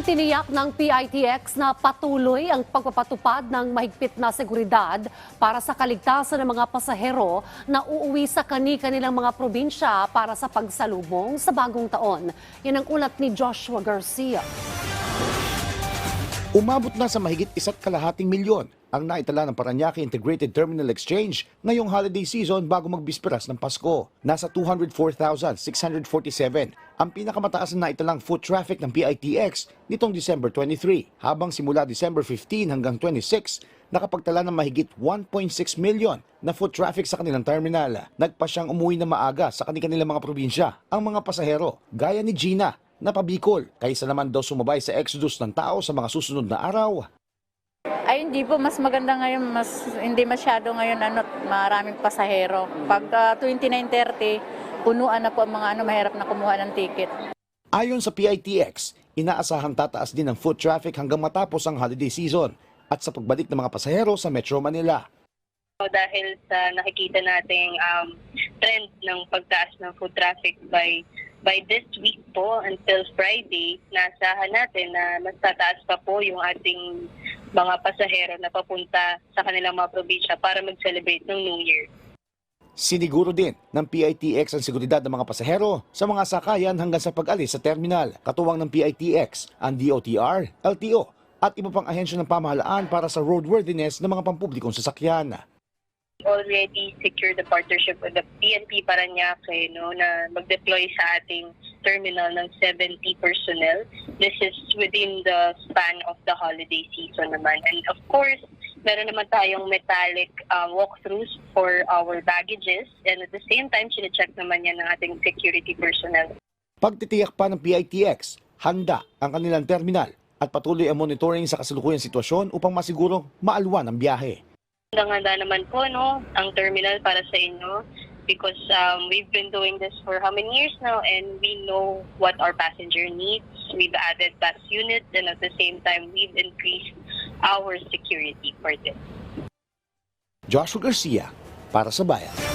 Itiniyak ng PITX na patuloy ang pagpapatupad ng mahigpit na seguridad para sa kaligtasan ng mga pasahero na uuwi sa kani-kanilang mga probinsya para sa pagsalubong sa bagong taon. Yan ang ulat ni Joshua Garcia. Umabot na sa mahigit isa't kalahating milyon ang naitala ng Paranaque Integrated Terminal Exchange ngayong holiday season bago magbisperas ng Pasko. Nasa 204,647 ang pinakamataas na naitalang foot traffic ng PITX nitong December 23, habang simula December 15 hanggang 26, nakapagtala ng mahigit 1.6 million na foot traffic sa kanilang terminal. Nagpa siyang umuwi na maaga sa kanilang mga probinsya ang mga pasahero, gaya ni Gina na pabikol, kaysa naman daw sumabay sa exodus ng tao sa mga susunod na araw. Ay, hindi po. Mas maganda ngayon. Mas, hindi masyado ngayon ano, maraming pasahero. Pag ah, 29.30, punuan na po ang mga ano, mahirap na kumuha ng ticket. Ayon sa PITX, inaasahang tataas din ang foot traffic hanggang matapos ang holiday season at sa pagbalik ng mga pasahero sa Metro Manila. So, dahil sa nakikita nating um, trend ng pagtaas ng food traffic by by this week po until Friday, nasahan natin na mas tataas pa po yung ating mga pasahero na papunta sa kanilang mga probinsya para mag-celebrate ng New Year. Siniguro din ng PITX ang seguridad ng mga pasahero sa mga sakayan hanggang sa pag-alis sa terminal. Katuwang ng PITX, ang DOTR, LTO at iba pang ahensya ng pamahalaan para sa roadworthiness ng mga pampublikong sasakyan. already secured the partnership with the PNP Paranaque no, na mag-deploy sa ating terminal ng 70 personnel. This is within the span of the holiday season naman. And of course, meron naman tayong metallic um, walkthroughs for our baggages. And at the same time, sinecheck naman yan ng ating security personnel. Pagtitiyak pa ng PITX, handa ang kanilang terminal at patuloy ang monitoring sa kasalukuyang sitwasyon upang masiguro maalwan ang biyahe. Handa naman po no, ang terminal para sa inyo because um, we've been doing this for how many years now and we know what our passenger needs. We've added bus units and at the same time we've increased our security for this. Joshua Garcia para sa Bayan.